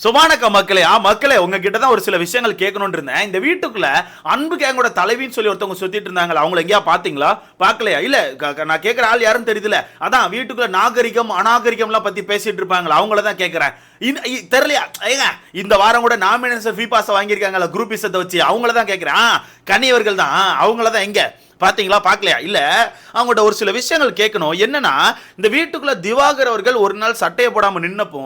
சுபானக்க மக்களே ஆ மக்களே உங்ககிட்ட தான் ஒரு சில விஷயங்கள் கேட்கணும்னு இருந்தேன். இந்த வீட்டுக்குள்ள அன்பு கேங்கோட தலைவின்னு சொல்லி ஒருத்தவங்க சுத்திட்டு இருந்தாங்களா? அவங்கள எங்கேயா பாத்தீங்களா பார்க்கலையா? இல்ல நான் கேட்குற ஆள் யாரும் தெரியுதுல அதான் வீட்டுக்குள்ள நாகரிகம் அநாகரிகம்லாம் பத்தி பேசிட்டு இருப்பாங்களா? அவங்கள தான் கேட்கறேன். இ- தெரியலையா? ஏங்க இந்த வாரம் கூட நாமினேஷன் ஃபீ பாஸ் வாங்கியிருக்காங்களா? குரூப் இசத்தை வச்சு அவங்கள தான் கேட்கறேன். கனியவர்கள் தான். அவங்கள தான் எங்க? பார்த்தீங்களா பார்க்கலையா இல்ல. அவங்கள்ட்ட ஒரு சில விஷயங்கள் கேட்கணும் என்னன்னா இந்த வீட்டுக்குள்ள திவாகர் அவர்கள் ஒரு நாள் சட்டையை போடாமல் நின்னப்போ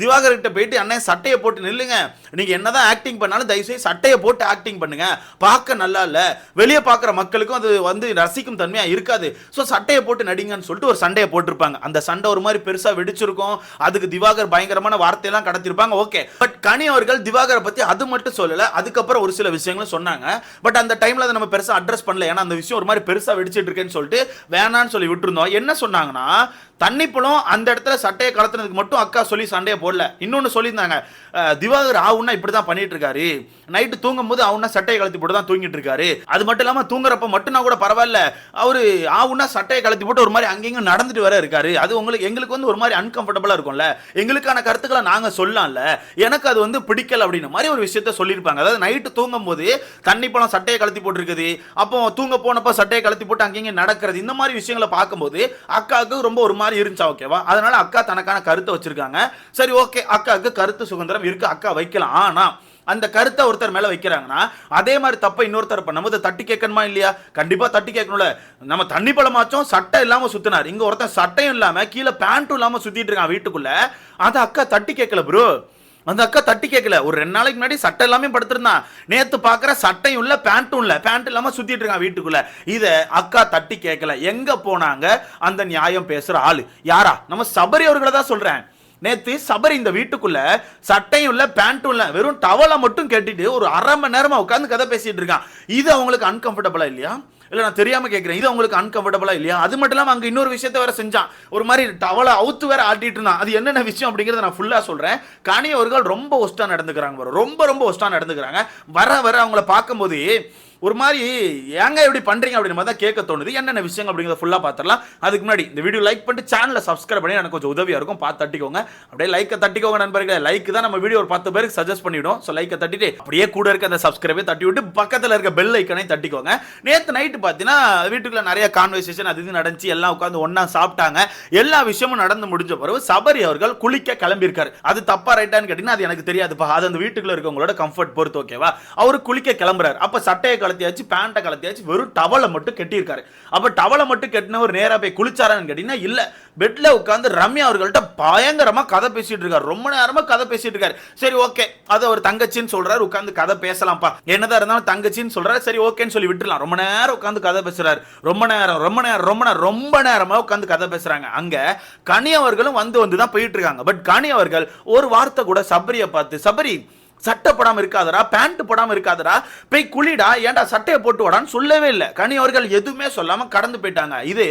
திவாகர் கிட்ட போயிட்டு அண்ணன் சட்டையை போட்டு நில்லுங்க. நீங்க என்னதான் ஆக்டிங் பண்ணாலும் தயவுசெய்து சட்டையை போட்டு ஆக்டிங் பண்ணுங்க. பார்க்க நல்லா இல்ல. வெளியே பார்க்குற மக்களுக்கும் அது வந்து ரசிக்கும் தன்மையாக இருக்காது. ஸோ சட்டையை போட்டு நடிங்கன்னு சொல்லிட்டு ஒரு சண்டையை போட்டிருப்பாங்க. அந்த சண்டை ஒரு மாதிரி பெருசாக வெடிச்சிருக்கும். அதுக்கு திவாகர் பயங்கரமான வார்த்தையெல்லாம் கடத்திருப்பாங்க. ஓகே. பட் கனி அவர்கள் திவாகரை பற்றி அது மட்டும் சொல்லலை. அதுக்கப்புறம் ஒரு சில விஷயங்களும் சொன்னாங்க. பட் அந்த டைமில் அதை நம்ம பெருசாக அட்ரஸ் பண்ணல. ஏன்னா அந்த விஷயம் ஒரு மாதிரி பெருசா வெடிச்சிட்டு இருக்கேன்னு சொல்லிட்டு வேணான்னு சொல்லி விட்டுருந்தோம். என்ன சொன்னாங்கன்னா தண்ணி பழம் அந்த இடத்துல சட்டையை கலத்துனதுக்கு மட்டும் அக்கா சொல்லி சண்டையை போடல. இன்னொன்னு சொல்லியிருந்தாங்க திவாகர் ஆவுன்னா இப்படி தான் பண்ணிட்டு இருக்காரு நைட்டு தூங்கும் போது அவனா சட்டையை கலத்தி போட்டு தான் தூங்கிட்டு இருக்காரு அது மட்டும் இல்லாம தூங்குறப்ப மட்டும்னா கூட பரவாயில்ல. அவரு ஆவுன்னா சட்டையை கலத்தி போட்டு ஒரு மாதிரி அங்கேயும் நடந்துட்டு வர இருக்காரு. அது உங்களுக்கு எங்களுக்கு வந்து ஒரு மாதிரி அன்கம்ஃபர்டபுளா இருக்கும்ல. எங்களுக்கான கருத்துக்களை நாங்க சொல்லலாம்ல. எனக்கு அது வந்து பிடிக்கல அப்படின்ற மாதிரி ஒரு விஷயத்த சொல்லியிருப்பாங்க. அதாவது நைட்டு தூங்கும் போது தண்ணி பழம் சட்டையை கலத்தி போட்டிருக்குது. அப்போ தூங்க போன போனப்ப சட்டையை கழுத்தி போட்டு அங்கேயும் நடக்கிறது. இந்த மாதிரி விஷயங்களை பார்க்கும்போது அக்காவுக்கு ரொம்ப ஒரு மாதிரி இருந்துச்சா ஓகேவா அதனால அக்கா தனக்கான கருத்தை வச்சிருக்காங்க. சரி ஓகே அக்காவுக்கு கருத்து சுதந்திரம் இருக்கு அக்கா வைக்கலாம். ஆனா அந்த கருத்தை ஒருத்தர் மேல வைக்கிறாங்கன்னா அதே மாதிரி தப்ப இன்னொருத்தர் பண்ணும்போது தட்டி கேட்கணுமா இல்லையா? கண்டிப்பா தட்டி கேட்கணும்ல. நம்ம தண்ணி பழமாச்சும் சட்டை இல்லாம சுத்தினார். இங்க ஒருத்தன் சட்டையும் இல்லாம கீழே பேண்ட்டும் இல்லாம சுத்திட்டு இருக்கான் வீட்டுக்குள்ள. அதை அக்கா தட்டி கேட்கல ப்ரோ அந்த அக்கா தட்டி கேட்கல ஒரு ரெண்டு நாளைக்கு முன்னாடி சட்டை எல்லாமே படுத்திருந்தான் நேத்து பாக்குற சட்டையும் இல்ல பேண்ட்டும் இல்ல. பேண்ட் இல்லாம சுத்திட்டு இருக்கான் வீட்டுக்குள்ள. இத அக்கா தட்டி கேட்கல எங்க போனாங்க? அந்த நியாயம் பேசுற ஆளு. யாரா? நம்ம சபரி அவர்களை தான் சொல்றேன். நேத்து சபரி இந்த வீட்டுக்குள்ள சட்டையும் இல்ல பேண்ட்டும் இல்ல வெறும் டவலை மட்டும் கேட்டுட்டு ஒரு அரை மணி நேரமா உட்காந்து கதை பேசிட்டு இருக்கான். இது அவங்களுக்கு அன்கம்ஃபர்டபுளா இல்லையா? இல்லை நான் தெரியாமல் கேட்குறேன் இது அவங்களுக்கு அன்கம்ஃபர்டபுளாக இல்லையா? அது மட்டும் இல்லாமல் அங்கே இன்னொரு விஷயத்த வேற செஞ்சான். ஒரு மாதிரி டவலை அவுத்து வேற ஆட்டிட்டு இருந்தான். அது என்னென்ன விஷயம் அப்படிங்கிறத நான் ஃபுல்லாக சொல்கிறேன் கனி அவர்கள் ரொம்ப ஒஸ்ட்டாக நடந்துக்கிறாங்க வர ரொம்ப ரொம்ப ஒஸ்ட்டாக நடந்துக்கிறாங்க. வர வர அவங்கள பார்க்கும்போது ஒரு மாதிரி ஏங்க எப்படி பண்றீங்க அப்படின்னு மாதிரி தான் கேட்க தோணுது. என்னென்ன விஷயம் அப்படிங்கிறத ஃபுல்லாக பார்த்துடலாம் அதுக்கு முன்னாடி இந்த வீடியோ லைக் பண்ணிட்டு சேனலை சப்ஸ்கிரைப் பண்ணி எனக்கு கொஞ்சம் உதவியாக இருக்கும். பார்த்து தட்டிக்கோங்க. அப்படியே லைக்கை தட்டிக்கோங்க நண்பர்களே. லைக் தான் நம்ம வீடியோ ஒரு பத்து பேருக்கு சஜஸ்ட் பண்ணிவிடும் ஸோ லைக்கை தட்டிட்டு அப்படியே கூட இருக்க அந்த சப்ஸ்கிரைபே தட்டி விட்டு பக்கத்தில் இருக்க பெல் ஐக்கனையும் தட்டிக்கோங்க. நேற்று நைட்டு பார்த்தீங்கன்னா வீட்டுக்குள்ள நிறைய கான்வர்சேஷன் அது இது நடந்துச்சு. எல்லாம் உட்காந்து ஒன்றா சாப்பிட்டாங்க. எல்லா விஷயமும் நடந்து முடிஞ்ச பிறகு சபரி அவர்கள் குளிக்க கிளம்பியிருக்காரு. அது தப்பா ரைட்டான்னு கேட்டிங்கன்னா அது எனக்கு தெரியாதுப்பா. அது அந்த வீட்டுக்குள்ள இருக்கவங்களோட கம்ஃபர்ட் பொறுத்து ஓகேவா அவர் குளிக்க கிளம்புறாரு. அப்போ சட்டையை கலத்தியாச்சு பேண்ட்டை கலத்தியாச்சு வெறும் டவலை மட்டும் கட்டியிருக்காரு. அப்போ டவலை மட்டும் கட்டினவர் நேராக போய் குளிச்சாரான்னு கேட்டிங்கன்னா இல்லை. பெட்டில் உட்காந்து ரம்யா அவர்கள்ட்ட பயங்கரமாக கதை பேசிகிட்டு இருக்காரு. ரொம்ப நேரமாக கதை பேசிகிட்டு இருக்காரு. சரி ஓகே அது அவர் தங்கச்சின்னு சொல்கிறாரு உட்காந்து கதை பேசலாம்ப்பா. என்னதான் இருந்தாலும் தங்கச்சின்னு சொல்கிறார் சரி ஓகேன்னு சொல்லி விட்டுலாம் ரொம்ப நேரம் உட்காந்து கதை பேசுறாரு. ரொம்ப நேரம் ரொம்ப நேரம் ரொம்ப நேரம் ரொம்ப நேரமாக உட்காந்து கதை பேசுகிறாங்க அங்கே கனி அவர்களும் வந்து வந்து தான் போயிட்டு இருக்காங்க. பட் கனி அவர்கள் ஒரு வார்த்தை கூட சபரியை பார்த்து சபரி சட்டை போடாமல் இருக்காதடா பேண்ட் போடாமல் இருக்காதடா போய் குளிடா ஏன்டா சட்டையை போட்டு வாடான்னு சொல்லவே இல்லை. கனி அவர்கள் எதுவுமே சொல்லாமல் கடந்து போயிட்டாங்க. இது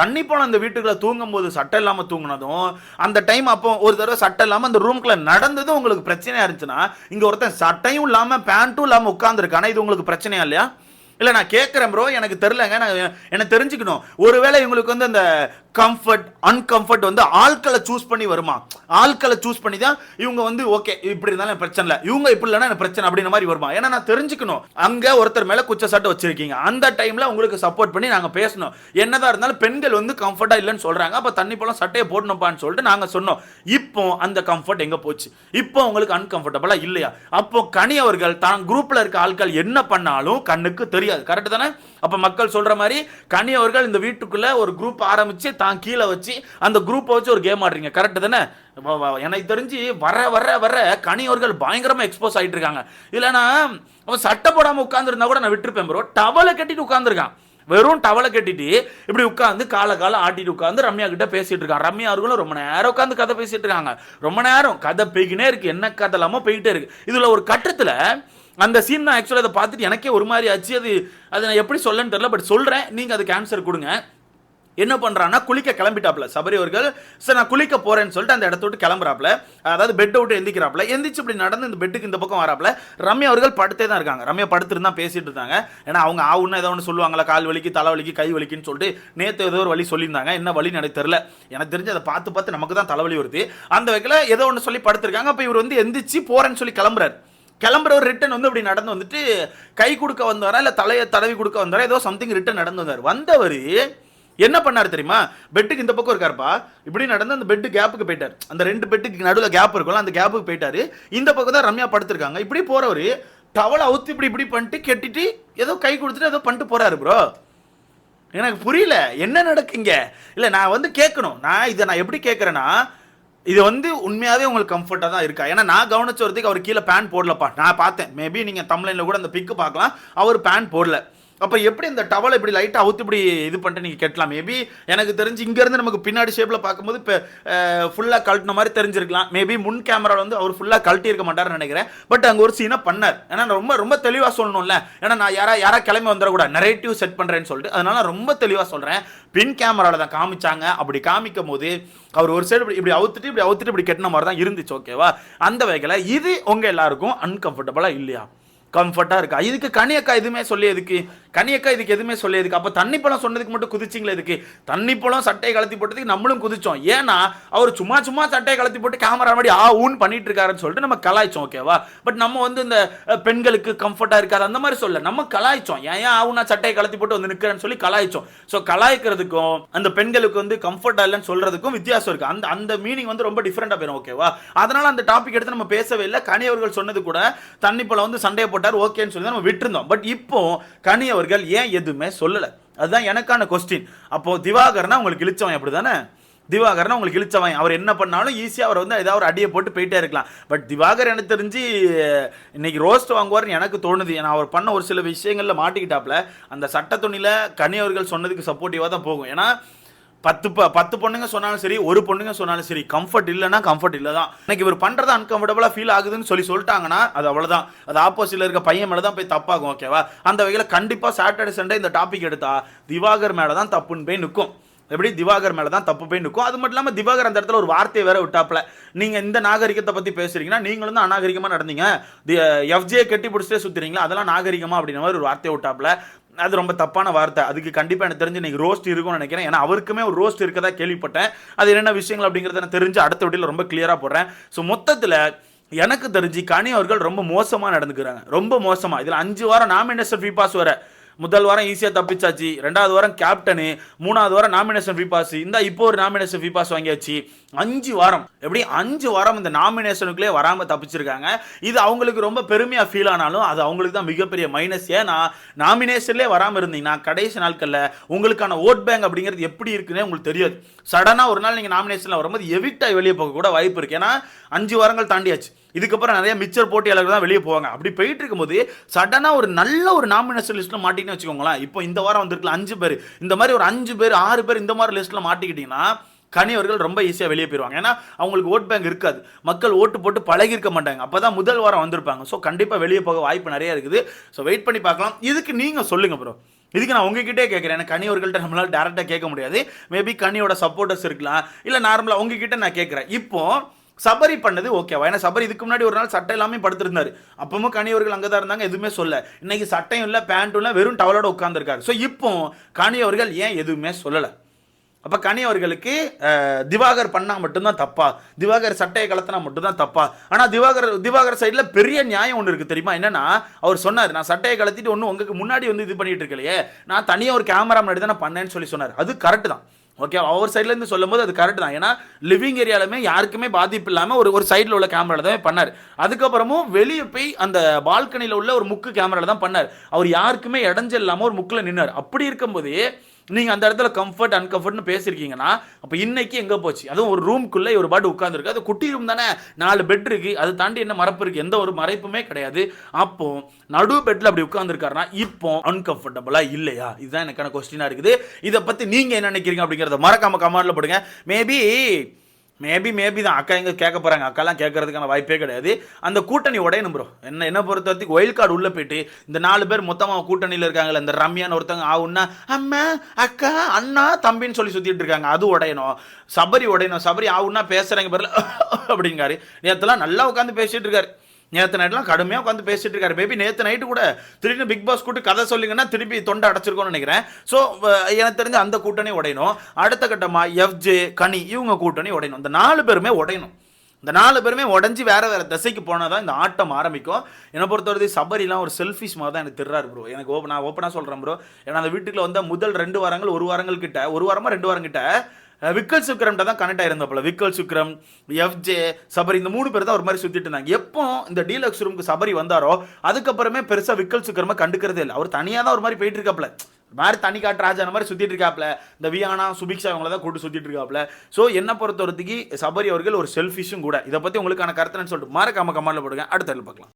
தண்ணி போன அந்த வீட்டுக்குள்ள தூங்கும் போது சட்டை இல்லாமல் தூங்கினதும் அந்த டைம் அப்போ ஒரு தடவை சட்டை இல்லாமல் அந்த ரூம்குள்ள நடந்ததும் உங்களுக்கு பிரச்சனையா இருந்துச்சுன்னா இங்கே ஒருத்தன் சட்டையும் இல்லாமல் பேண்ட்டும் இல்லாமல் உட்காந்துருக்கானா இது உங்களுக்கு பிரச்சனையா இல்லையா? இல்லை நான் கேட்குறேன் ப்ரோ எனக்கு தெரிலங்க நான் என்னை தெரிஞ்சுக்கணும். ஒருவேளை இவங்களுக்கு வந்து அந்த கம்ஃபர்ட் அன்கம்ஃபர்ட் வந்து ஆட்களை சூஸ் பண்ணி வருமா? ஆட்களை சூஸ் பண்ணி தான் இவங்க வந்து ஓகே இப்படி இருந்தாலும் எனக்கு பிரச்சனை இல்லை. இவங்க இப்படி இல்லைன்னா எனக்கு பிரச்சனை அப்படின்ற மாதிரி வருமா? ஏன்னா நான் தெரிஞ்சுக்கணும். அங்கே ஒருத்தர் மேலே குச்சச்சாட்டு வச்சிருக்கீங்க. அந்த டைமில் உங்களுக்கு சப்போர்ட் பண்ணி நாங்கள் பேசணும். என்னதான் இருந்தாலும் பெண்கள் வந்து கம்ஃபர்ட்டாக இல்லைன்னு சொல்கிறாங்க அப்போ தண்ணி போலாம் சட்டையை போடணும்ப்பான்னு சொல்லிட்டு நாங்கள் சொன்னோம். இப்போ அந்த கம்ஃபர்ட் எங்கே போச்சு? இப்போ உங்களுக்கு அன்கம்ஃபர்டபுளாக இல்லையா? அப்போ கனி அவர்கள் தான் குரூப்பில் இருக்க ஆட்கள் என்ன பண்ணாலும் கண்ணுக்கு தெரியாது. கரெக்டு தானே? அப்போ மக்கள் சொல்கிற மாதிரி கனி அவர்கள் இந்த வீட்டுக்குள்ளே ஒரு குரூப் ஆரம்பித்து தான் கீழே வச்சு அந்த குரூப்பை வச்சு ஒரு கேம் ஆடுறீங்க. கரெக்டு தானே? எனக்கு தெரிஞ்சு வர வர வர கணியவர்கள் பயங்கரமாக எக்ஸ்போஸ் ஆகிட்டு இருக்காங்க. இல்லைன்னா அவன் சட்டை போடாமல் உட்காந்துருந்தா கூட நான் விட்டுருப்பேன் ப்ரோ டவலை கட்டிட்டு உட்காந்துருக்கான் வெறும் டவலை கட்டிட்டு இப்படி உட்காந்து கால கால ஆட்டிட்டு உட்காந்து ரம்யா கிட்ட பேசிட்டு இருக்கான். ரம்யா அவர்களும் ரொம்ப நேரம் உட்காந்து கதை பேசிட்டு இருக்காங்க. ரொம்ப நேரம் கதை போய்கினே இருக்கு. என்ன கதை இல்லாமல் போய்கிட்டே இருக்கு. இதுல ஒரு கட்டத்துல அந்த சீன் நான் ஆக்சுவலாக அதை பார்த்துட்டு எனக்கே ஒரு மாதிரி ஆச்சு. அது அதை நான் எப்படி சொல்லன்னு தெரியல பட் சொல்றேன். நீங்க அதுக்கு ஆன்சர் கொடுங்க. என்ன பண்ணுறான்னா குளிக்க கிளம்பிட்டாப்ல. சபரி அவர்கள் சார் நான் குளிக்க போகிறேன்னு சொல்லிட்டு அந்த இடத்த விட்டு கிளம்புறாப்ல. அதாவது பெட் விட்டு எந்திக்கிறாப்ல. எந்திரிச்சு இப்படி நடந்து இந்த பெட்டுக்கு இந்த பக்கம் வராப்ல. ரம்யா அவர்கள் படுத்தே தான் இருக்காங்க. ரம்யா படுத்துருந்தா பேசிட்டு இருந்தாங்க. ஏன்னா அவங்க ஆவுன்னு ஏதோ ஒன்று சொல்லுவாங்களா? கால் வலிக்கு தலை வலிக்கு கை வலிக்குன்னு சொல்லிட்டு நேற்று ஏதோ ஒரு வழி சொல்லியிருந்தாங்க. என்ன வழி எனக்கு தெரில எனக்கு தெரிஞ்சு அதை பார்த்து பார்த்து நமக்கு தான் தலைவலி வருது. அந்த வகையில் ஏதோ ஒன்று சொல்லி படுத்திருக்காங்க. அப்போ இவர் வந்து எந்திரிச்சு போகிறேன்னு சொல்லி கிளம்புறாரு. கிளம்புற ஒரு ரிட்டன் வந்து இப்படி நடந்து வந்துட்டு கை கொடுக்க வந்தாரா? இல்லை தலையை தடவி கொடுக்க வந்தாரா? ஏதோ சம்திங் ரிட்டன் நடந்து வந்தார். வந்தவர் என்ன பண்ணார் தெரியுமா? பெட்டுக்கு இந்த பக்கம் இருக்காருப்பா. இப்படி நடந்து அந்த பெட்டு கேப்புக்கு போயிட்டார். அந்த ரெண்டு பெட்டுக்கு நடுவில் கேப் இருக்கும்ல அந்த கேப்புக்கு போயிட்டாரு. இந்த பக்கம் தான் ரம்யா படுத்திருக்காங்க. இப்படி போறவர் டவலை அவுத்து இப்படி இப்படி பண்ணிட்டு கெட்டிட்டு ஏதோ கை கொடுத்துட்டு ஏதோ பண்ணிட்டு போறாரு ப்ரோ எனக்கு புரியல. என்ன நடக்குங்க? இல்லை நான் வந்து கேட்கணும். நான் இதை நான் எப்படி கேட்குறேன்னா இது வந்து உண்மையாகவே உங்களுக்கு கம்ஃபர்ட்டாக தான் இருக்கா? ஏன்னா நான் கவனிச்ச வரதுக்கு அவர் கீழே பேண்ட் போடலப்பா. நான் பார்த்தேன். மேபி நீங்கள் தமிழ்லைனில் கூட அந்த பிக்கு பார்க்கலாம். அவர் பேண்ட் போடல. அப்போ எப்படி இந்த டவலை இப்படி லைட்டாக அவுத்து இப்படி இது பண்ணிட்டு நீங்கள் கெட்டலாம்? மேபி எனக்கு தெரிஞ்சு இங்கேருந்து நமக்கு பின்னாடி ஷேப்பில் பார்க்கும்போது இப்போ ஃபுல்லாக கழட்டின மாதிரி தெரிஞ்சிருக்கலாம். மேபி முன் கேமராவில் வந்து அவர் ஃபுல்லாக கழட்டி இருக்க மாட்டாருன்னு நினைக்கிறேன். பட் அங்கே ஒரு சீனை பண்ணார். ஏன்னா ரொம்ப ரொம்ப தெளிவாக சொல்லணும்ல. ஏன்னா நான் யாரா யாரா கிளம்பி வந்துடக்கூடாது. நரேட்டிவ் செட் பண்ணுறேன்னு சொல்லிட்டு. அதனால ரொம்ப தெளிவாக சொல்கிறேன் பின் கேமராவில் தான் காமிச்சாங்க. அப்படி காமிக்கும் போது அவர் ஒரு சைடு இப்படி அவுத்துட்டு இப்படி அவுத்துட்டு இப்படி கெட்டின மாதிரி தான் இருந்துச்சு ஓகேவா அந்த வகையில் இது உங்கள் எல்லாருக்கும் அன்கம்ஃபர்டபுளாக இல்லையா? கம்ஃபர்ட்டாக இருக்கா? இதுக்கு கனியக்கா எதுவுமே சொல்லி எதுக்கு? கனியக்கா இதுக்கு எதுவுமே சொல்லி எதுக்கு அப்போ தண்ணி பழம் சொன்னதுக்கு மட்டும் குதிச்சிங்களே இதுக்கு? தண்ணி பழம் சட்டையை கலத்தி போட்டதுக்கு நம்மளும் குதிச்சோம். ஏன்னா அவர் சும்மா சும்மா சட்டையை கலத்தி போட்டு கேமரா மாதிரி ஆ ஊன் பண்ணிட்டு இருக்காருன்னு சொல்லிட்டு நம்ம கலாய்ச்சோம் ஓகேவா பட் நம்ம வந்து இந்த பெண்களுக்கு கம்ஃபர்ட்டாக இருக்காது. அந்த மாதிரி சொல்ல நம்ம கலாய்ச்சோம். ஏன் ஏன் ஆவுனா சட்டையை கலத்தி போட்டு வந்து நிற்கிறேன்னு சொல்லி கலாய்ச்சோம். ஸோ கலாய்க்கிறதுக்கும் அந்த பெண்களுக்கு வந்து கம்ஃபர்ட்டாக இல்லைன்னு சொல்கிறதுக்கும் வித்தியாசம் இருக்குது அந்த அந்த மீனிங் வந்து ரொம்ப டிஃப்ரெண்டாக போயிடும் ஓகேவா அதனால் அந்த டாபிக் எடுத்து நம்ம பேசவே இல்லை. கனி அவர்கள் சொன்னது கூட தண்ணி பழம் வந்து சண்டையை போட்டார் ஓகேன்னு சொல்லி நம்ம விட்டுருந்தோம். பட் இப்போ கனி அவர்கள் ஏன் எதுவுமே சொல்லலை. அதுதான் எனக்கான கொஸ்டின் அப்போது திவாகர்னா உங்களுக்கு இழிச்சவன் அப்படி தானே திவாகர்னா உங்களுக்கு இழிச்சவன். அவர் என்ன பண்ணாலும் ஈஸியாக அவர் வந்து ஏதாவது ஒரு அடியை போட்டு போயிட்டே இருக்கலாம். பட் திவாகர் எனக்கு தெரிஞ்சு இன்னைக்கு ரோஸ்ட் வாங்குவார்னு எனக்கு தோணுது. ஏன்னா அவர் பண்ண ஒரு சில விஷயங்களில் மாட்டிக்கிட்டாப்புல அந்த சட்ட துணியில் கனி அவர்கள் சொன்னதுக்கு சப்போர்ட்டிவாக தான் போகும். ஏன்னா பத்து ப பத்து பொண்ணுங்க சொன்னாலும் சரி ஒரு பொண்ணுங்க சொன்னாலும் சரி கம்ஃபர்ட் இல்லைன்னா கம்ஃபர்ட் இல்லை தான் இன்னைக்கு இவர் பண்ணுறது அன்கம்ஃபர்டபுளாக ஃபீல் ஆகுதுன்னு சொல்லி சொல்லிட்டாங்கன்னா அது அவ்வளோதான் அது ஆப்போசிட்டில் இருக்க பையன் மேலே தான் போய் தப்பாகும் ஓகேவா அந்த வகையில் கண்டிப்பாக சாட்டர்டே சண்டே இந்த டாபிக் எடுத்தா திவாகர் மேலே தான் தப்புன்னு போய் நிற்கும் எப்படி? திவாகர் மேலே தான் தப்பு போய் நிற்கும் அது மட்டும் இல்லாமல் திவாகர் அந்த இடத்துல ஒரு வார்த்தையை வேற விட்டாப்புல. நீங்கள் இந்த நாகரிகத்தை பற்றி பேசுறீங்கன்னா நீங்களும் தான் அநாகரிகமாக நடந்தீங்க. எஃப்ஜே கட்டி பிடிச்சிட்டே சுற்றுறீங்களா அதெல்லாம் நாகரிகமாக அப்படின்ற மாதிரி ஒரு வார்த்தையை விட்டாப்புல. அது ரொம்ப தப்பான வார்த்தை. அதுக்கு கண்டிப்பாக எனக்கு தெரிஞ்சு இன்றைக்கி ரோஸ்ட் இருக்கும்னு நினைக்கிறேன். ஏன்னா அவருக்குமே ஒரு ரோஸ்ட் இருக்கதா கேள்விப்பட்டேன். அது என்னென்ன விஷயங்கள் அப்படிங்கிறத நான் தெரிஞ்சு அடுத்த வீடியோவில் ரொம்ப கிளியராக போடுறேன். ஸோ மொத்தத்தில் எனக்கு தெரிஞ்சு கனி அவர்கள் ரொம்ப மோசமாக நடந்துக்கிறாங்க. ரொம்ப மோசமாக இதில் அஞ்சு வாரம் நாமினேஷன் ஃபீ பாஸ் வர முதல் வாரம் ஈஸியாக தப்பிச்சாச்சு. ரெண்டாவது வாரம் கேப்டனு மூணாவது வாரம் நாமினேஷன் ஃபீ பாஸ் இந்த இப்போ ஒரு நாமினேஷன் ஃபீ பாஸ் வாங்கியாச்சு. அஞ்சு வாரம். எப்படி? அஞ்சு வாரம் இந்த நாமினேஷனுக்குள்ளே வராமல் தப்பிச்சிருக்காங்க. இது அவங்களுக்கு ரொம்ப பெருமையாக ஃபீல் ஆனாலும் அது அவங்களுக்கு தான் மிகப்பெரிய மைனஸ் ஏன்னா நாமினேஷன்லேயே வராமல் இருந்தீங்கன்னா கடைசி நாட்களில் உங்களுக்கான ஓட் பேங்க் அப்படிங்கிறது எப்படி இருக்குன்னே உங்களுக்கு தெரியாது. சடனாக ஒரு நாள் நீங்கள் நாமினேஷனில் வரும்போது எவிட்டாக வெளியே போக கூட வாய்ப்பு இருக்குது ஏன்னா அஞ்சு வாரங்கள் தாண்டியாச்சு. இதுக்கப்புறம் நிறைய மிச்சர் போட்டியாளர்கள் தான் வெளியே போவாங்க. அப்படி போயிட்டு இருக்கும்போது சடனாக ஒரு நல்ல ஒரு நாமினேஷன் லிஸ்ட்டில் மாட்டிக்கின்னு வச்சுக்கோங்களேன். இப்போ இந்த வாரம் வந்திருக்கலாம் அஞ்சு பேர். இந்த மாதிரி ஒரு அஞ்சு பேர் ஆறு பேர் இந்த மாதிரி லிஸ்ட்டில் மாட்டிக்கிட்டிங்கன்னா கனி அவர்கள் ரொம்ப ஈஸியாக வெளியே போயிடுவாங்க ஏன்னா அவங்களுக்கு ஓட் பேங்க் இருக்காது. மக்கள் ஓட்டு போட்டு பழகிருக்க மாட்டாங்க. அப்போ தான் முதல் வாரம் வந்திருப்பாங்க. ஸோ கண்டிப்பாக வெளியே போக வாய்ப்பு நிறைய இருக்குது. ஸோ வெயிட் பண்ணி பார்க்கலாம். இதுக்கு நீங்கள் சொல்லுங்கள் ப்ரோ இதுக்கு நான் உங்ககிட்டே கேட்குறேன். எனக்கு கனி அவர்கள்ட்ட நம்மளால டேரெக்டாக கேட்க முடியாது. மேபி கனியோட சப்போர்ட்டர்ஸ் இருக்கலாம். இல்லை நார்மலாக உங்ககிட்ட நான் கேட்குறேன். இப்போது சபரி பண்ணது ஓகேவா ஏன்னா சபரி இதுக்கு முன்னாடி ஒரு நாள் சட்டை எல்லாமே படுத்திருந்தாரு. அப்பவும் கனியவர்கள் அங்கே தான் இருந்தாங்க எதுவுமே சொல்ல. இன்னைக்கு சட்டையும் இல்லை பேண்ட்டும் இல்லை வெறும் டவலோட உட்காந்துருக்காரு ஸோ இப்போ கனியவர்கள் ஏன் எதுவுமே சொல்லலை? அப்போ கனி அவர்களுக்கு திவாகர் பண்ணால் மட்டும்தான் தப்பா? திவாகர் சட்டையை கலத்தினா மட்டும்தான் தப்பா? ஆனால் திவாகர் திவாகர் சைடில் பெரிய நியாயம் ஒன்று இருக்குது தெரியுமா? என்னன்னா அவர் சொன்னார் நான் சட்டையை கலத்திட்டு ஒன்றும் உங்களுக்கு முன்னாடி வந்து இது பண்ணிட்டு இருக்கலையே. நான் தனியாக ஒரு கேமரா முன்னாடி தான் நான் பண்ணேன்னு சொல்லி சொன்னார். அது கரெக்ட் தான். ஓகே அவர் சைட்லேருந்து சொல்லும்போது அது கரெக்ட் தான். ஏன்னா லிவிங் ஏரியாலுமே யாருக்குமே பாதிப்பு இல்லாமல் ஒரு ஒரு சைடில் உள்ள கேமராவில் தான் பண்ணார். அதுக்கப்புறமும் வெளியே போய் அந்த பால்கனியில் உள்ள ஒரு முக்கு கேமராவில் தான் பண்ணார். அவர் யாருக்குமே இடைஞ்சல் இல்லாமல் ஒரு முக்கில் நின்னார். அப்படி இருக்கும்போதே நீங்கள் அந்த இடத்துல கம்ஃபர்ட் அன்கம்ஃபர்ட்னு பேசியிருக்கீங்கன்னா அப்போ இன்னைக்கு எங்கே போச்சு? அதுவும் ஒரு ரூம்குள்ளே ஒரு பாட்டு உட்காந்துருக்கு அது குட்டி ரூம் தானே? நாலு பெட் இருக்கு. அதை தாண்டி என்ன மறப்பு இருக்கு? எந்த ஒரு மறைப்புமே கிடையாது. அப்போ நடு பெட்டில் அப்படி உட்காந்துருக்காருன்னா இப்போ அன்கம்ஃபர்டபுளா இல்லையா? இதுதான் எனக்கான கொஸ்டினாக இருக்குது. இதை பற்றி நீங்கள் என்ன நினைக்கிறீங்க அப்படிங்கிறத மறக்காம கமெண்ட்ல போடுங்க. மேபி மேபி மேபி தான். அக்கா எங்கே கேட்க போறாங்க? அக்காலாம் கேட்கறதுக்கான வாய்ப்பே கிடையாது. அந்த கூட்டணி உடையணும் ப்ரோ என்ன என்ன பொறுத்த வரைக்கும் ஒயில் கார்டு உள்ளே போயிட்டு இந்த நாலு பேர் மொத்தமாக கூட்டணியில் இருக்காங்களே இந்த ரம்யான்னு ஒருத்தவங்க ஆகுன்னா அம்மா அக்கா அண்ணா தம்பின்னு சொல்லி சுத்திட்டு இருக்காங்க. அது உடையணும். சபரி உடையணும். சபரி ஆகுன்னா பேசுகிறாங்க பேரில். அப்படிங்காரு. நேற்றுலாம் நல்லா உட்காந்து பேசிட்டு இருக்காரு. நேற்று நைட்லாம் கடுமையாக உட்காந்து பேசிட்டு இருக்காரு. மேபி நேற்று நைட்டு கூட திடீர்னு பிக் பாஸ் கூட்டு கதை சொல்லிங்கன்னா திருப்பி தொண்டை அடைச்சிருக்கோம்னு நினைக்கிறேன். ஸோ எனக்கு தெரிஞ்ச அந்த கூட்டணி உடையணும். அடுத்த கட்டமாக எஃப்ஜே கனி இவங்க கூட்டணி உடையணும். இந்த நாலு பேருமே உடையணும். இந்த நாலு பேருமே உடஞ்சி வேற வேற திசைக்கு போனால் தான் இந்த ஆட்டம் ஆரம்பிக்கும். என்னை பொறுத்தவரை சபரிலாம் ஒரு செல்ஃபிஷ் மாதிரி தான் எனக்கு தெரிறாரு ப்ரோ எனக்கு ஓப்பன் நான் ஓப்பனாக சொல்கிறேன் ப்ரோ ஏன்னா அந்த வீட்டுக்குள்ள வந்த முதல் ரெண்டு வாரங்கள் ஒரு வாரங்கள் கிட்ட ஒரு வாரமாக ரெண்டு வாரம் கிட்ட விக்கல் சுக்ரம்ட்ட தான் கனெக்ட் ஆயிருந்தப்பல விக்கல் சுக்ரம் எஃப்ஜே சபரி இந்த மூணு பேர் தான் ஒரு மாதிரி சுத்திட்டு இருந்தாங்க. எப்போ இந்த டீலக்ஸ் ரூமுக்கு சபரி வந்தாரோ அதுக்கப்புறமே பெருசா விக்கல் சுக்ரம கண்டுக்கிறதே இல்லை. அவர் தனியாக தான் ஒரு மாதிரி போயிட்டு இருக்காப்ல. மாதிரி தனி காட்டு ராஜா அந்த மாதிரி சுத்திட்டு இருக்காப்ல. இந்த வியானா சுபிக்ஷா இவங்கள தான் கூட்டு சுத்திட்டு இருக்காப்ல. ஸோ என்ன பொறுத்த வரைக்கும் சபரி அவர்கள் ஒரு செல்ஃபிஷும் கூட. இதை பற்றி உங்களுக்கான கருத்துன்னு சொல்லிட்டு மறக்காம கமெண்ட்ல போடுங்க. அடுத்த பார்க்கலாம்.